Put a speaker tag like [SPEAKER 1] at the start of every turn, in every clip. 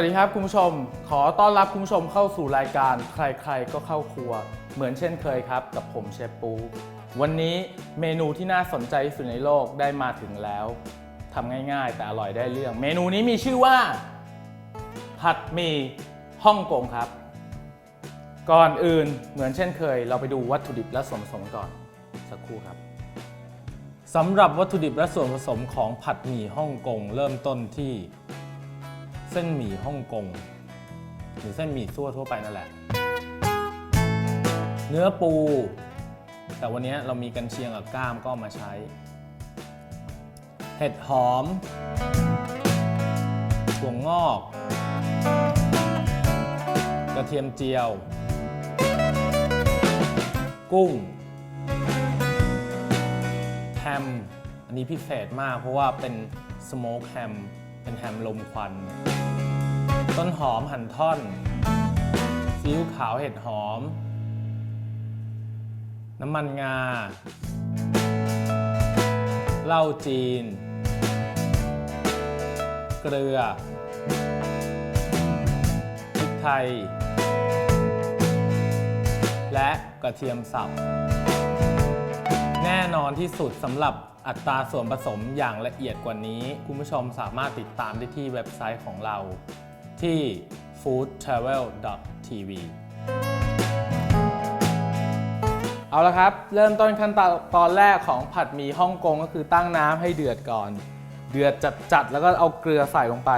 [SPEAKER 1] วัสดีครับคุณผู้ชม ขอต้อนรับคุณผู้ชมเข้าสู่รายการใครๆก็เข้าครัว เหมือนเช่นเคยครับ กับผมเชฟปู วันนี้เมนูที่น่าสนใจที่สุดในโลกได้มาถึงแล้วทำง่ายๆ แต่อร่อยได้เรื่อง เมนูนี้มีชื่อว่า ผัดหมี่ฮ่องกงครับ ก่อนอื่นเหมือนเช่นเคย เราไปดูวัตถุดิบและส่วนผสมก่อนสักครู่ครับสำหรับวัตถุดิบและส่วนผสมของผัดหมี่ฮ่องกงเริ่มต้นที่ เส้นหมี่ฮ่องกงหรือเส้นหมี่ซั่วทั่วไปนั่นแหละ เนื้อปู แต่วันนี้เรามีกันเชียงกับก้ามก็มาใช้ เห็ดหอมถั่วงอก กระเทียมเจียว กุ้งแฮมอันนี้พิเศษมากเพราะว่าเป็นสโมกแฮม เป็นแฮมลมควัน ต้นหอมหั่นท่อนซีอิ๊วขาวเห็ดหอม น้ำมันงาเหล้าจีน เกลือพริกไทย และกระเทียมสับ แน่นอนที่สุดสำหรับ อัตราส่วนผสมอย่างละเอียดกว่านี้ คุณผู้ชมสามารถติดตามได้ที่เว็บไซต์ของเรา ที่ foodtravel.tv เอาละครับ เริ่มต้นขั้นตอนตอนแรกของผัดหมี่ฮ่องกงก็คือตั้งน้ำให้เดือดก่อน เดือดจัดๆแล้วก็เอาเกลือใส่ลงไป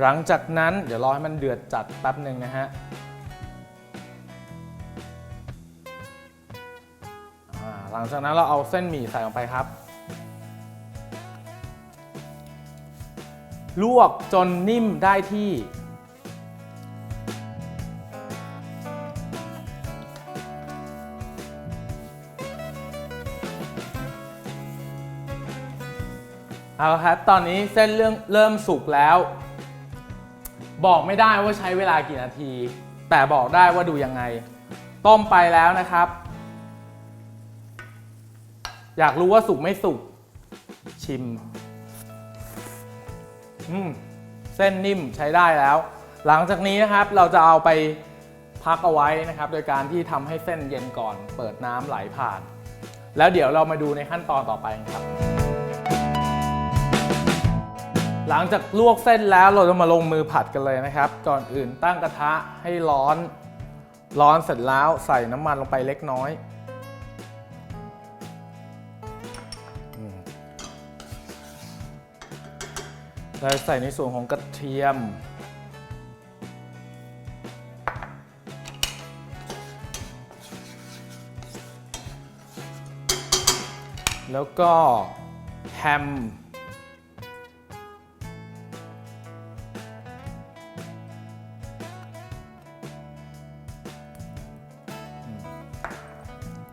[SPEAKER 1] หลังจากนั้นเดี๋ยวรอให้มันเดือดจัดแป๊บหนึ่งนะฮะ ลังจากนั้นเราเอาเส้นหมี่ใส่ลงไปครับ ลวกจนนิ่มได้ที่ เอาละครับ ตอนนี้เส้นเรื่องเริ่มสุกแล้ว บอกไม่ได้ว่าใช้เวลากี่นาที แต่บอกได้ว่าดูยังไง ต้มไปแล้วนะครับ อยากรู้ว่าสุกไม่สุก ชิม อืม เส้นนิ่มใช้ได้แล้ว หลังจากนี้นะครับเราจะเอาไปพักเอาไว้นะครับ โดยการที่ทำให้เส้นเย็นก่อน เปิดน้ำไหลผ่าน แล้วเดี๋ยวเรามาดูในขั้นตอนต่อไปครับ หลังจากลวกเส้นแล้วเราจะมาลงมือผัดกันเลยนะครับ ก่อนอื่นตั้งกระทะให้ร้อน ร้อนเสร็จแล้วใส่น้ำมันลงไปเล็กน้อย แล้วใส่ในส่วนของกระเทียม แล้วก็แฮม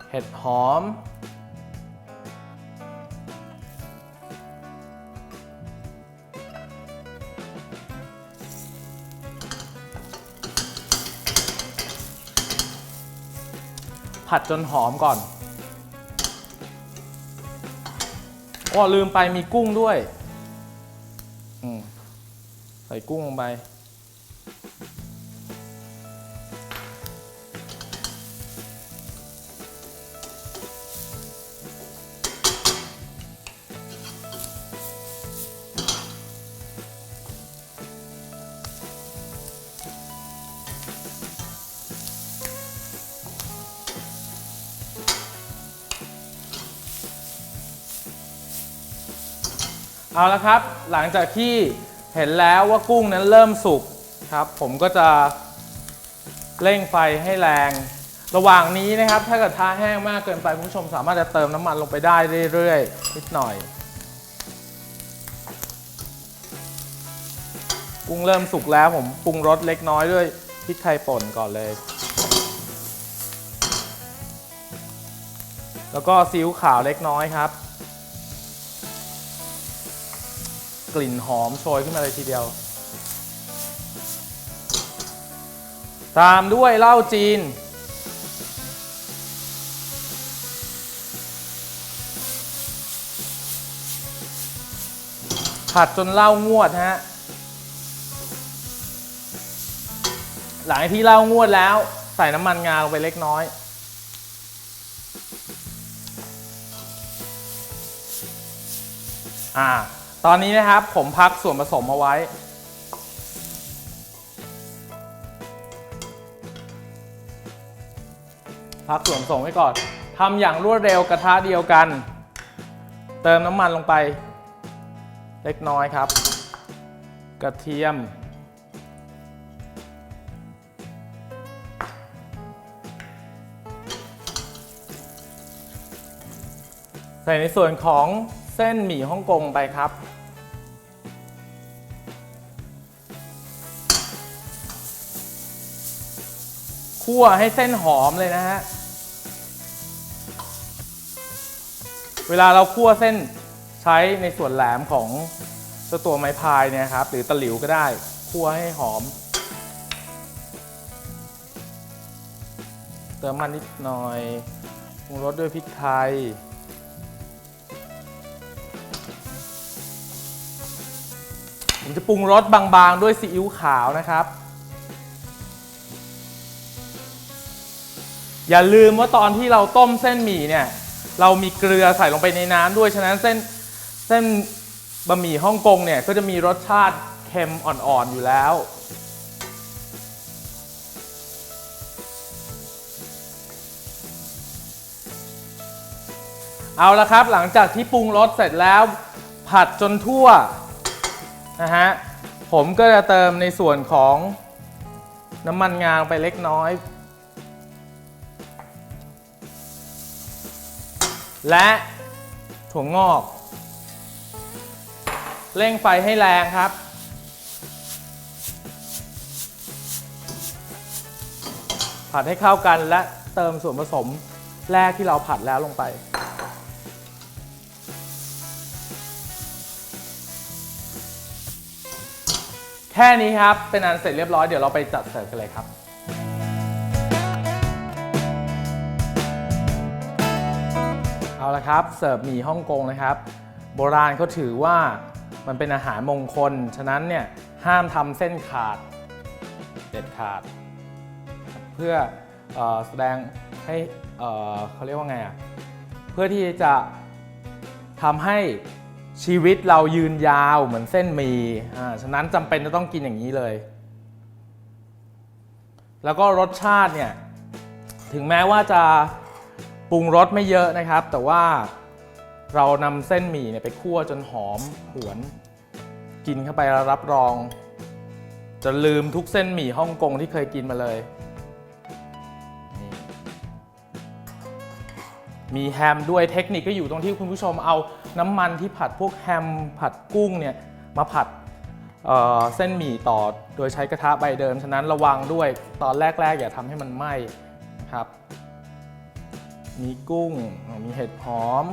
[SPEAKER 1] เห็ดหอม ผัดจนหอมก่อนอ้อลืมไปมีกุ้งด้วย ใส่กุ้งลงไป เอาละครับ หลังจากที่เห็นแล้วว่ากุ้งนั้นเริ่มสุกครับ ผมก็จะเร่งไฟให้แรง ระหว่างนี้นะครับ ถ้าเกิดทาแห้งมากเกินไปคุณผู้ชมสามารถจะเติมน้ำมันลงไปได้เรื่อยๆนิดหน่อย กุ้งเริ่มสุกแล้วผมปรุงรสเล็กน้อยด้วยพริกไทยป่นก่อนเลย แล้วก็ซีอิ๊วขาวเล็กน้อยครับ กลิ่นหอมโชยขึ้นมาเลยทีเดียว ตามด้วยเหล้าจีน ผัดจนเหล้างวดฮะ หลังจากที่เหล้างวดแล้ว ใส่น้ำมันงาลงไปเล็กน้อยอ่า ตอนนี้นะครับผมพักส่วนผสมเอาไว้ พักส่วนผสมไว้ก่อนทำอย่างรวดเร็วกระทะเดียวกัน เติมน้ำมันลงไป เล็กน้อยครับ กระเทียม ใส่ในส่วนของเส้นหมี่ฮ่องกงไปครับ คั่วให้เส้นหอมเลยนะฮะ เวลาเราคั่วเส้นใช้ในส่วนแหลมของตัวไม้พายเนี่ยครับ หรือตะหลิวก็ได้คั่วให้หอม เติมมันนิดหน่อยปรุงรสด้วยพริกไทยผมจะปรุงรสบางๆ ด้วยซีอิ๊วขาวนะครับ อย่าลืมว่าตอนที่เราต้มเส้นหมี่เนี่ย เรามีเกลือใส่ลงไปในน้ำด้วย ฉะนั้นเส้นเส้นบะหมี่ฮ่องกงเนี่ยก็จะมีรสชาติเค็มอ่อนๆอยู่แล้ว เอาละครับหลังจากที่ปรุงรสเสร็จแล้ว ผัดจนทั่วนะฮะผมก็จะเติมในส่วนของน้ำมันงาไปเล็กน้อย และถั่วงอก เร่งไฟให้แรงครับ ผัดให้เข้ากันและเติมส่วนผสมแรกที่เราผัดแล้วลงไป แค่นี้ครับ เป็นอันเสร็จเรียบร้อยเดี๋ยวเราไปจัดเสิร์ฟกันเลยครับ เอาละครับ เสิร์ฟหมี่ฮ่องกงนะครับ โบราณเขาถือว่ามันเป็นอาหารมงคล ฉะนั้นเนี่ยห้ามทำเส้นขาดเด็ดขาด เพื่ออแสดงให้เขาเรียกว่าไงอะเพื่อที่จะทำให้ชีวิตเรายืนยาวเหมือนเส้นหมีอ่าฉะนั้นจำเป็นจะต้องกินอย่างนี้เลย แล้วก็รสชาติเนี่ยถึงแม้ว่าจะ ปรุงรสไม่เยอะนะครับ แต่ว่าเรานำเส้นหมี่เนี่ยไปคั่วจนหอมหวน กินเข้าไปแล้วรับรอง จะลืมทุกเส้นหมี่ฮ่องกงที่เคยกินมาเลย มีแฮมด้วยเทคนิคก็อยู่ตรงที่คุณผู้ชมเอาน้ำมันที่ผัดพวกแฮมผัดกุ้งเนี่ยมาผัดเเส้นหมี่ต่อโดยใช้กระทะใบเดิม ฉะนั้นระวังด้วยตอนแรก ๆ อย่าทำให้มันไหม้ครับ มีกุ้ง มีเห็ดหอม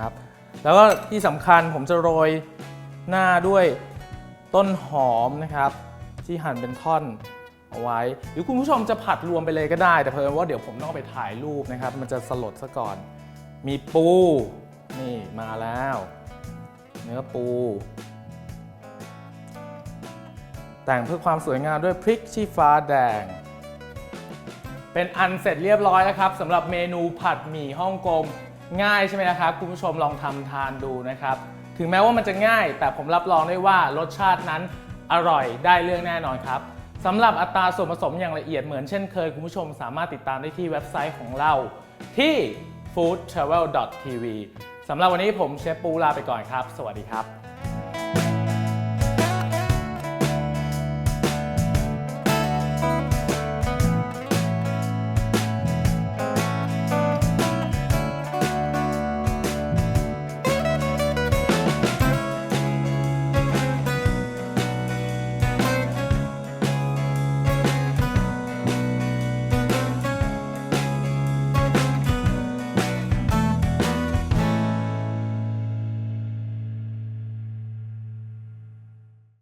[SPEAKER 1] ครับแล้วก็ที่สำคัญผมจะโรยหน้าด้วยต้นหอมนะครับ ที่หั่นเป็นท่อนเอาไว้ หรือคุณผู้ชมจะผัดรวมไปเลยก็ได้ แต่เพิ่มว่าเดี๋ยวผมต้องไปถ่ายรูปนะครับ มันจะสลดซะก่อน มีปูนี่มาแล้ว เนื้อปู แต่งเพื่อความสวยงามด้วยพริกชี้ฟ้าแดง เป็นอันเสร็จเรียบร้อยแล้วครับสำหรับเมนูผัดหมี่ฮ่องกงง่ายใช่ไหมนะครับ คุณผู้ชมลองทำทานดูนะครับ ถึงแม้ว่ามันจะง่าย แต่ผมรับรองได้ว่ารสชาตินั้นอร่อยได้เรื่องแน่นอนครับสำหรับอัตราส่วนผสมอย่างละเอียดเหมือนเช่นเคย คุณผู้ชมสามารถติดตามได้ที่เว็บไซต์ของเราที่ foodtravel.tv สำหรับวันนี้ผมเชฟปูลาไปก่อนครับ สวัสดีครับ